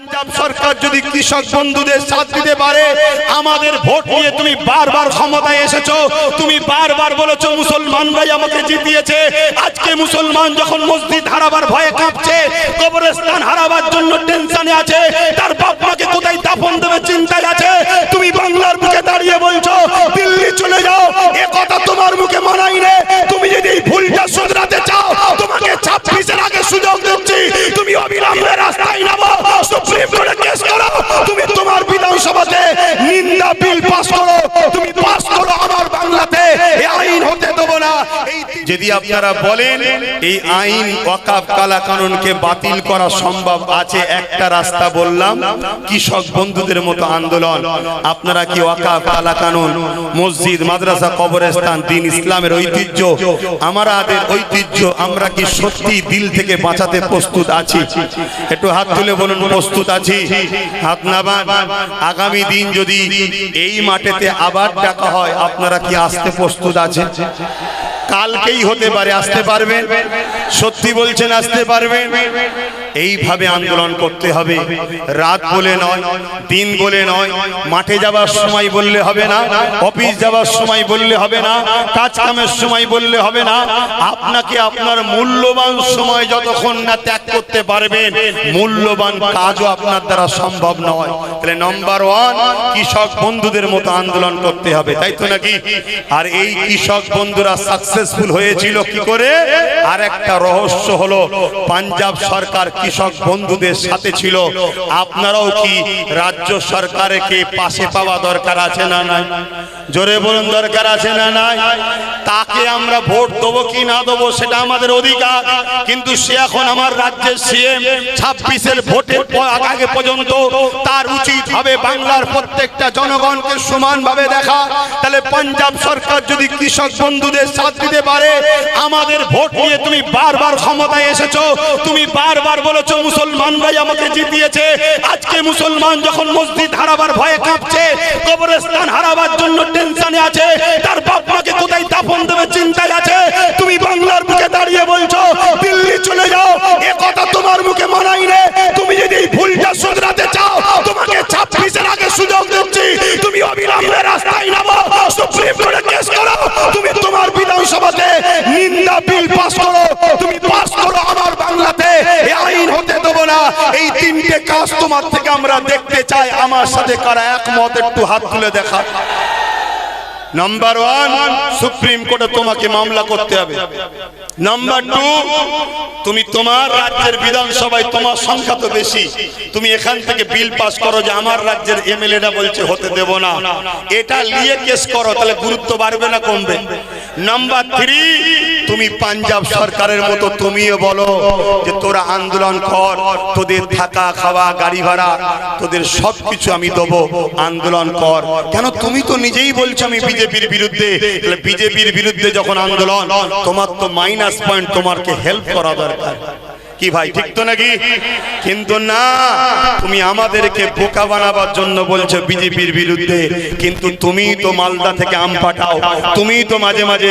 পাঞ্জাব সরকার যদি কৃষক বন্ধুদের সাথ দিতে পারে, আমাদের ভোট নিয়ে তুমি বারবার ক্ষমতায় এসেছ। তুমি বারবার বলেছ, মুসলমানরাই আমাকে জিতিয়েছে। আজকে মুসলমান যখন মসজিদ হারাবার ভয়ে কাঁপছে, কবরস্থান হারাবার জন্য টেনশনে আছে, তার বাপ মাকে কোথায় দাফন দেবে চিন্তায় আছে, তুমি বাংলার মুখে দাঁড়িয়ে বলছো, দিল্লি চলে যাও, এ কথা তোমার মুখে মানাই নে। তুমি যদি ভুলটা শুধরাতে যদি আপনারা বলেন, এই আইন ওয়াকাফ কালা কানুনকে বাতিল করা সম্ভব আছে, একটা রাস্তা বললাম, কৃষক বন্ধুদের মতো আন্দোলন। আপনারা কি ওয়াকাফ কালা কানুন মসজিদ, মাদ্রাসা, কবরস্থান, দিন ইসলামের ঐতিহ্য? আমাদের ঐতিহ্য, আমরা কি সত্যি দিল থেকে বাঁচাতে প্রস্তুত আছি? একটু হাত তুলে বলুন, প্রস্তুত আছি? হাত নামান আগামী দিন যদি এই মাঠেতে আবার ডাকা হয়, আপনারা কি আসতে প্রস্তুত আছেন? কালকেই হতে পারে আসতে পারবেন। সত্যি বলছেন আসতে পারবেন। এইভাবে আন্দোলন করতে হবে। রাত বলে নয় দিন বলে নয় মাঠে যাবার সময় বললে হবে না অফিস যাবার সময় বললে হবে না কাজ কামের সময় বললে হবে না। আপনাকে আপনার মূল্যবান সময় যতক্ষণ না ত্যাগ করতে পারবেন মূল্যবান কাজও আপনার দ্বারা সম্ভব নয়। তাহলে নম্বর ওয়ান কৃষক বন্ধুদের মতো আন্দোলন করতে হবে তাই তো নাকি? আর এই কৃষক বন্ধুরা সাকসেসফুল হয়েছিল কি করে? আর একটা রহস্য হলো পাঞ্জাব সরকার কৃষক বন্ধুদের সাথে ছিল। আপনারাও কি রাজ্য সরকারকে পাশে পাওয়া দরকার আছে না নাই? জোরে বলুন, দরকার আছে না নাই? তাকে আমরা ভোট দেবো কি না দেবো সেটা আমাদের অধিকার। কিন্তু সে এখন আমার রাজ্যের সিএম ছাব্বিশের ভোটের আগে পর্যন্ত তার উচিত হবে বাংলার প্রত্যেকটা জনগণকে সমানভাবে দেখা। তাহলে পাঞ্জাব সরকার যদি কৃষক বন্ধুদের সাথ দিতে পারে, আমাদের ভোট নিয়ে তুমি বারবার ক্ষমতায় এসেছ, তুমি বারবার বলেছ মুসলমানরাই আমাকে জিতিয়েছে। আজকে মুসলমান যখন মসজিদ হারাবার ভয়ে কাঁপছে, কবরস্থান হারাবার জন্য টেনশনে আছে, তার বাপ মাকে কোথায় দাফন দেবে চিন্তায় আছে। তুমি বাংলার মুখে দাঁড়িয়ে বলছো, দিল্লি চলে যাও, এ কথা তোমার মুখে মানাই রে তুমি যদি তোমার থেকে আমরা দেখতে চাই আমার সাথে কারা একমত, একটু হাত তুলে দেখা। নাম্বার ওয়ান সুপ্রিম কোর্টে তোমাকে মামলা করতে হবে। নাম্বার টু তুমি তোমার রাজ্যের বিধানসভায় তোমার সংখ্যা তো বেশি। তুমি এখান থেকে বিল পাস করো যে আমার রাজ্যের এমএলএটা বলছে হতে দেব না। এটা নিয়ে কেস করো, তাহলে গুরুত্ব বাড়বে না কমবে। নাম্বার থ্রি তুমি পাঞ্জাব সরকারের মতো তুমিও বলো যে তোরা আন্দোলন কর, তোদের থাকা খাওয়া, গাড়ি ভাড়া, তোদের সব কিছু আমি দেবো, আন্দোলন কর। কেন তুমি তো নিজেই বলছো আমি বিজেপির বিরুদ্ধে? বিজেপির বিরুদ্ধে যখন আন্দোলন, তোমার তো মাইনাস পয়েন্ট তোমারকে হেল্প করা দরকার। কি ভাই, ঠিক তো নাকি? কিন্তু না, তুমি আমাদেরকে বোকা বানাবার জন্য বলছো বিজেপির বিরুদ্ধে। কিন্তু তুমি তো মালদা থেকে আম পাঠাও, তুমি তো মাঝে মাঝে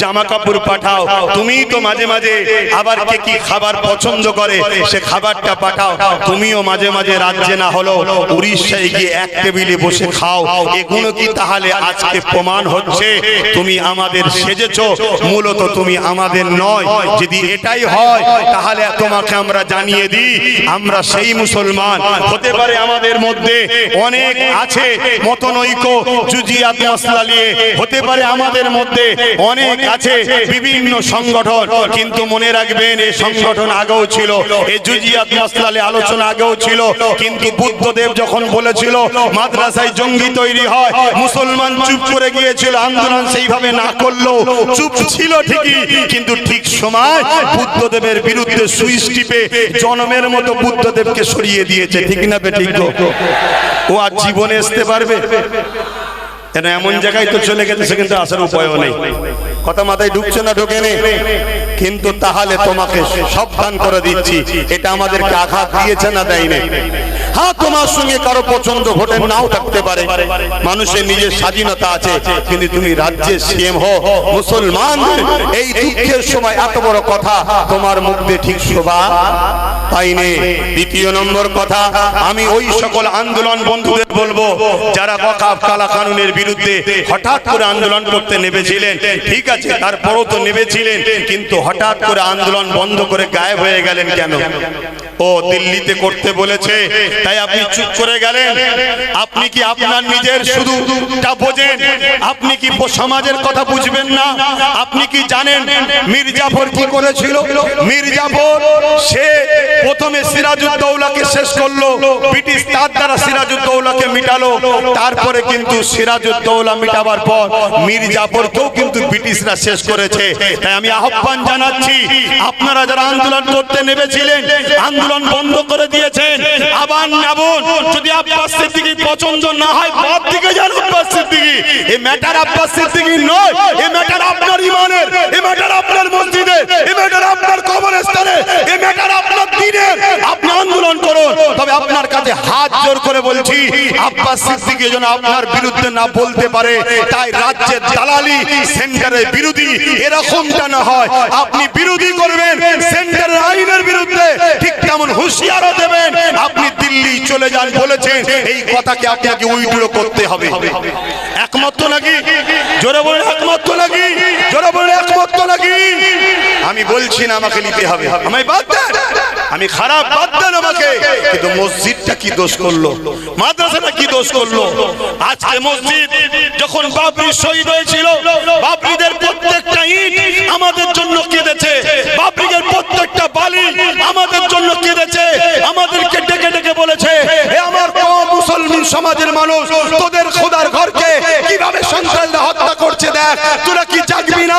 জামা কাপড় পাঠাও, তুমি তো মাঝে মাঝে আবার কে কি খাবার পছন্দ করে, সে খাবারটা পাঠাও। তুমিও মাঝে মাঝে রাজ্যে না হলো উড়িষ্যায় গিয়ে এক টেবিলে বসে খাও। এগুলো কি তাহলে আজকে প্রমাণ হচ্ছে? তুমি আমাদের সেজেছো, মূলত তুমি আমাদের নয়। যদি এটাই হয়, তাহলে তোমাকে আমরা জানিয়ে দিই, আমরা সেই মুসলমান। হতে পারে আমাদের মধ্যে অনেক আছে নিয়ে। হতে পারে আমাদের মধ্যে অনেক আছে বিভিন্ন সংগঠন। কিন্তু মনে রাখবেন এই সংগঠন আগেও ছিল এই জুজিয়াত মশলালে আলোচনা আগেও ছিল। কিন্তু বুদ্ধদেব যখন বলেছিল, মাদ্রাসায় জঙ্গি তৈরি হয়, মুসলমান চুপ করে গিয়েছিল, আন্দোলন সেইভাবে না করল চুপ ছিল ঠিকই। কিন্তু ঠিক সময় বুদ্ধদেবের বিরুদ্ধে সুইচ জন্মের মতো বুদ্ধদেবকে সরিয়ে দিয়েছে। ঠিক না বে ঠিক? ও আর জীবনে আসতে পারবে? কেন এমন জায়গায় তো চলে গেছে, সেখানে কিন্তু আসার উপায়ও নেই। কথা মাথায় ঢুকছে না ঢোকে নেই কিন্তু তাহলে তোমাকে সাবধান করে দিচ্ছি। এটা আমাদেরকে আঘাত দিয়েছে না দেয়নি? হ্যাঁ তোমার সঙ্গে কারও পছন্দ ভোটের নাও থাকতে পারে। মানুষের নিজের স্বাধীনতা আছে, কিন্তু তুমি রাজ্যের সিএম হো মুসলমান, এই দুঃখের সময় এত বড় কথা, তোমার মুখে ঠিক শোভা? পাইনি দ্বিতীয় নম্বর কথা, আমি ওই সকল আন্দোলন বন্ধুদের বলব, যারা ওয়াকাফ কালা কানুনের বিরুদ্ধে হঠাৎ করে আন্দোলন করতে নেমেছিলেন, ঠিক আছে, তারপরও তো নেমেছিলেন, কিন্তু হঠাৎ করে আন্দোলন বন্ধ করে গায়েব হয়ে গেলেন কেন? ও দিল্লিতে করতে বলেছে। তাই আপনি চুপ করে গেলেন। আপনি কি আপনার নিজের শুধু বোঝেন? আপনি কি সমাজের কথা বুঝবেন না? আপনি কি জানেন মির্জাফর কি করেছিল? মির্জাফর, সে প্রথমে সিরাজউদ্দৌলাকে শেষ করল। ব্রিটিশ তার দ্বারা সিরাজউদ্দৌলাকে মিটালো। তারপরে কিন্তু সিরাজউদ্দৌলা মিটাবার পর মির্জাফরকেও কিন্তু ব্রিটিশরা শেষ করেছে। তাই আমি আহ্বান জানাচ্ছি, আপনারা যারা আন্দোলন করতে নেমেছিলেন, আন্দোলন বন্ধ করে দিয়েছেন। আবার নাবুন, যদি আব্বাস সিদ্দিকী পছন্দ না হয়, বাদ দিকে যান আব্বাস সিদ্দিকী। এই ম্যাটার আব্বাস সিদ্দিকী নয় এই ম্যাটার আপনার ইমানের এই ম্যাটার আপনার মসজিদের, এ ম্যাটার আপনার কবরস্থানে এই ম্যাটার আপনার দিনের। আন্দোলন করুন। তবে আপনার কাছে হাত জোর করে বলছি, আব্বাস সিদ্দিকী যেন আপনার বিরুদ্ধে না বলতে পারে, তাই রাজ্যের দালালি সেন্টারের বিরোধী এরকমটা না হয়। আপনি বিরোধী করবেন, সেন্টারের আইনের বিরুদ্ধে ঠিক তেমন হুঁশিয়ারও দেবেন। আপনি দিল্লি চলে যান বলেছেন, এই কথাকে আপনাকে উইড্রো করতে হবে। একমত নাকি? জোরে বলে একমত নাকি? জোরে বলে একমত নাকি? আমি বলছি না আমাকে নিতে হবে। আমায় বাদ দেন। আমি খারাপ, বাদ দেন আমাকে। কিন্তু মসজিদটা কি দোষ করল? মাদ্রাসাটা কি দোষ করল? আজকে মসজিদ যখন বাবরি শহীদ হয়েছিল বাবরিদের প্রত্যেকটা ইট আমাদের জন্য কেঁদেছে। বাবরিদের প্রত্যেকটা বালি আমাদের জন্য কেঁদেছে। আমাদেরকে ডেকে ডেকে বলেছে হে আমার মুসলমান সমাজের মানুষ, তোদের খোদার ঘরকে কীভাবে সন্তানরা হত্যা করছে দেখ? তোরা কি জাগবি না?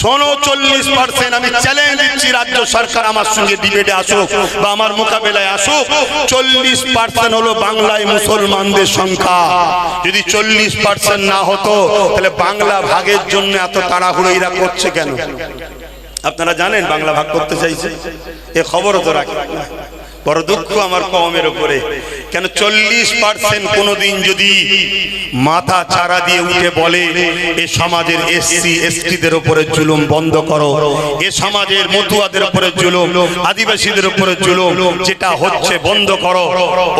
শোনো, চল্লিশ পার্সেন্ট আমি চ্যালেঞ্জ দিচ্ছি রাজ্য সরকার আমার সঙ্গে ডিবেটে আসুক বা আমার মোকাবেলায় আসুক। চল্লিশ পার্সেন্ট হলো বাংলায় মুসলমানদের সংখ্যা। যদি চল্লিশ পার্সেন্ট না হতো, তাহলে বাংলা ভাগের জন্য এত তাড়াহুড়ো এরা করছে কেন? আপনারা জানেন বাংলা ভাগ করতে চাইছে। এ খবরও তো রাখে। বড় দুঃখ আমার কমের উপরে। কেন চল্লিশ পার্সেন্ট কোনোদিন যদি মাথা চারা দিয়ে উঠে বলে, এ সমাজের এসসি, এসটিদের উপরে জুলুম বন্ধ করো। এ সমাজের মতুয়াদের উপরে জুলুম, আদিবাসীদের উপরে জুলুম, যেটা হচ্ছে বন্ধ করো।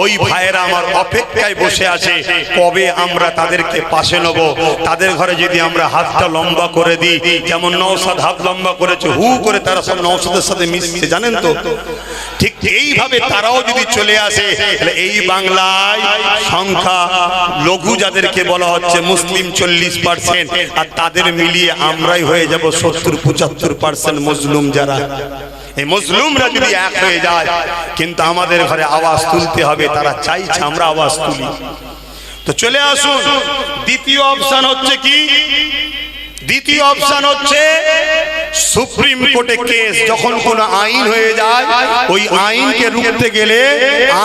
ওই ভাইয়েরা আমার অপেক্ষায় বসে আছে, কবে আমরা তাদেরকে পাশে নেব? তাদের ঘরে যদি আমরা হাতটা লম্বা করে দিই, যেমন নৌসাদ হাত লম্বা করেছে, হু করে তারা সব নৌসাদের সাথে মিশছে, জানেন তো? ঠিক এইভাবে তারাও যদি চলে আসে, তাহলে এই বাংলায় সংখ্যা লঘু যাদেরকে বলা হচ্ছে মুসলিম চল্লিশ পার্সেন্ট আর তাদের মিলিয়ে আমরাই হয়ে যাব সত্তর, পঁচাত্তর পার্সেন্ট মুসলিম যারা। এই মুসলিমরা যদি এক হয়ে যায়, কিন্তু আমাদের ঘরে আওয়াজ তুলতে হবে, তারা চাইছে আমরা আওয়াজ তুলি। তো চলে আসুন, দ্বিতীয় অপশন হচ্ছে কি? দ্বিতীয় অপশন হচ্ছে সুপ্রিম কোর্টে কেস যখন কোন আইন হয়ে যায়, ওই আইনকে রুখতে গেলে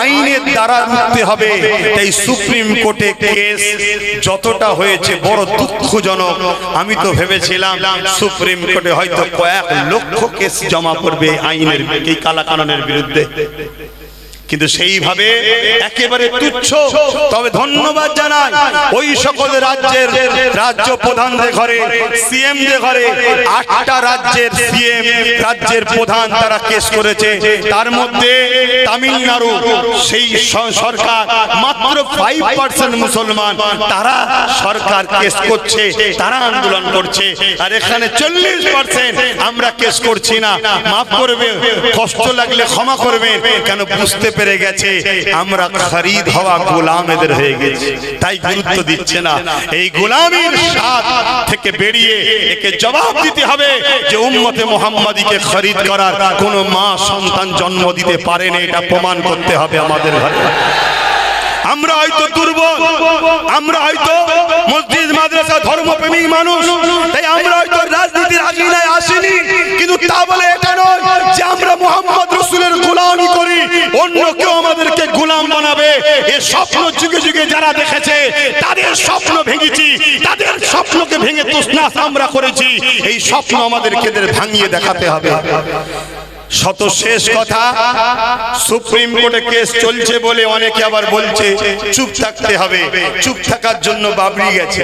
আইনের দ্বারা রুখতে হবে। তাই সুপ্রিম কোর্টে কেস যতটা হয়েছে বড় দুঃখজনক। আমি তো ভেবেছিলাম সুপ্রিম কোর্টে হয়তো কয়েক লক্ষ কেস জমা পড়বে আইনের, এই কালাকাননের বিরুদ্ধে। কিন্তু সেইভাবে একেবারে তুচ্ছ। তবে ধন্যবাদ জানাই ওই সকল রাজ্যের রাজ্য প্রধানদের ঘরে, সিএম দের ঘরে, আটটা রাজ্যের সিএম রাজ্যের প্রধান তারা কেস করেছে। তার মধ্যে তামিলনাড়ু, সেই সরকার, মাত্র ফাইভ পার্সেন্ট মুসলমান তারা সরকার কেস করছে, তারা আন্দোলন করছে। আর এখানে চল্লিশ পার্সেন্ট আমরা কেস করছি না। মাফ করবে, কষ্ট লাগলে ক্ষমা করবেন কেন বুঝতে পেরে গেছে, আমরা খরিদ হওয়া গোলাম এদের হয়ে গেছে। তাই গুরুত্ব দিচ্ছে না। এই গোলামের স্বাদ থেকে বেরিয়ে একে জবাব দিতে হবে যে উম্মতে মোহাম্মদীকে খরিদ করার কোনো মা সন্তান জন্ম দিতে পারেনি, এটা প্রমাণ করতে হবে আমাদের ঘরে। আমরা হয়তো দুর্বল, আমরা হয়তো মসজিদ, মাদ্রাসা, ধর্মপ্রেমিক মানুষ। তাই আমরা হয়তো রাজনীতির আগিনায় আসিনি, কিন্তু তা বলে এটা নয় যে আমরা মোহাম্মদ রসুলের গোলামি করি, অন্য কেউ আমাদেরকে গোলাম বানাবে। এ স্বপ্ন যুগে যুগে যারা দেখেছে, তাদের স্বপ্ন ভেঙেছি, তাদের স্বপ্নকে ভেঙে তোষনাস আমরা করেছি। এই স্বপ্ন আমাদেরকে ভাঙিয়ে দেখাতে হবে। শত শেষ কথা। সুপ্রিম কোর্টে কেস চলছে বলে অনেকে আবার বলছে, চুপ থাকতে হবে। চুপ থাকার জন্য বাবরি গেছে।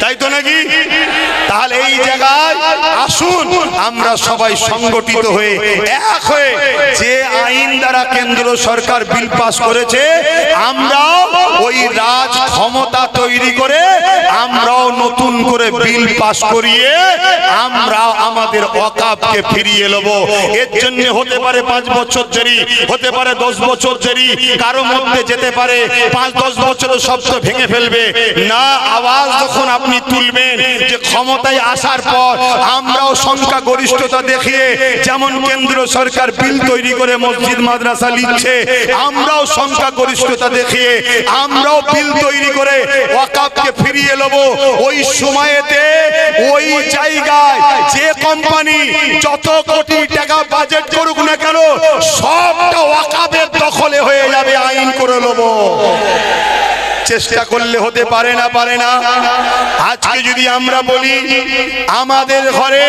তাই তো নাকি? তাহলে এই জায়গায় আসুন, আমরা সবাই সংগঠিত হয়ে এক হয়ে যে আইন দ্বারা কেন্দ্র সরকার বিল পাস করেছে আমরাও ওই রাজ ক্ষমতা তৈরি করে আমরাও নতুন করে বিল পাস করিয়ে আমরা আমাদের অকাপকে ফিরিয়ে নেব। এর জন্য হতে পারে পাঁচ বছর দেরি, হতে পারে দশ বছর দেরি, কারও মধ্যে যেতে পারে পাঁচ দশ বছরের শব্দ ভেঙে ফেলবে। না, আওয়াজ যখন আপনি তুলবেন যে ক্ষমতায় আসার পর আমরাও সংখ্যা গরিষ্ঠতা দেখিয়ে যেমন কেন্দ্র সরকার বিল তৈরি করে মসজিদ, মাদ্রাসা লিখছে, আমরাও সংখ্যা গরিষ্ঠতা দেখিয়ে আমরাও বিল তৈরি করে ওয়াকাবকে ফিরিয়ে নেব। ওই সময়েতে ওই জায়গায় যে কোম্পানি যত কোটি টাকা বাজেট করুক না কেন, সবটা ওয়াকাবের দখলে হয়ে যাবে, আইন করে নেব। চেষ্টা করলে হতে পারে না পারে না। যদি আমরা বলি, আমাদের ঘরে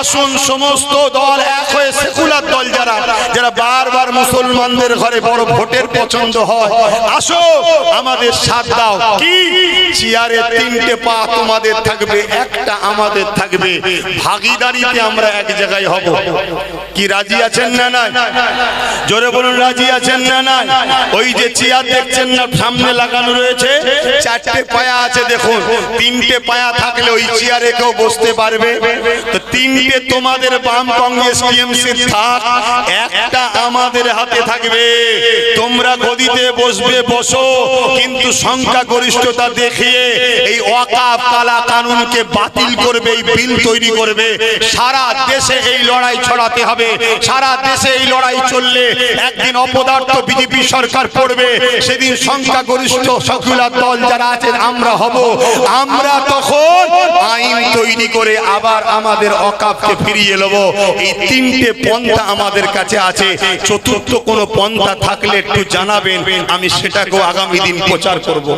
আসুন সমস্ত দল এক হয়ে সেকুলার দল যারা যারা বারবার মুসলমানদের ঘরে বড় ভোটের পছন্দ হয়। আসো, আমাদের সাথ দাও। কি? চেয়ারে তিনটে পা তোমাদের থাকবে, একটা আমাদের থাকবে। ভাগিদারিতে আমরা এক জায়গায় হব। কি রাজি আছেন না না জোরে বলুন, রাজি আছেন না না ওই যে চেয়ার দেখছেন না, সামনে লাগানো রয়েছে? চারটে পায়া আছে, দেখুন। তিনটে পায়া থাকলে ওই চেয়ারে কেউ বসতে পারবে। তো তিনটে তোমাদের বাম কংগ্রেস টিএমসি থাক, একটা আমাদের হাতে থাকবে। তোমরা গদিতে বসবে, বসো, কিন্তু সংখ্যা গরিষ্ঠতা দেখিয়ে এই ওয়াকাফ কালা কানুনকে বাতিল করবে, এই বিল তৈরি করবে। সারা দেশে এই লড়াই ছড়াতে হবে, সারা দেশে এই লড়াই চললে একদিন অপদার্থ বিজেপি সরকার পড়বে, সেদিন সংখ্যা গরিষ্ঠ সকুলার দল যারা আছেন, আমরা হব। আমরা তখন আইন তৈরি করে আবার আমাদের অকাপকে ফিরিয়ে নেব। এই তিনটে পন্থা আমাদের কাছে আছে। চতুর্থ কোনো পন্থা থাকলে একটু জানাবেন। আমি সেটাকেও আগামী দিন প্রচার করব।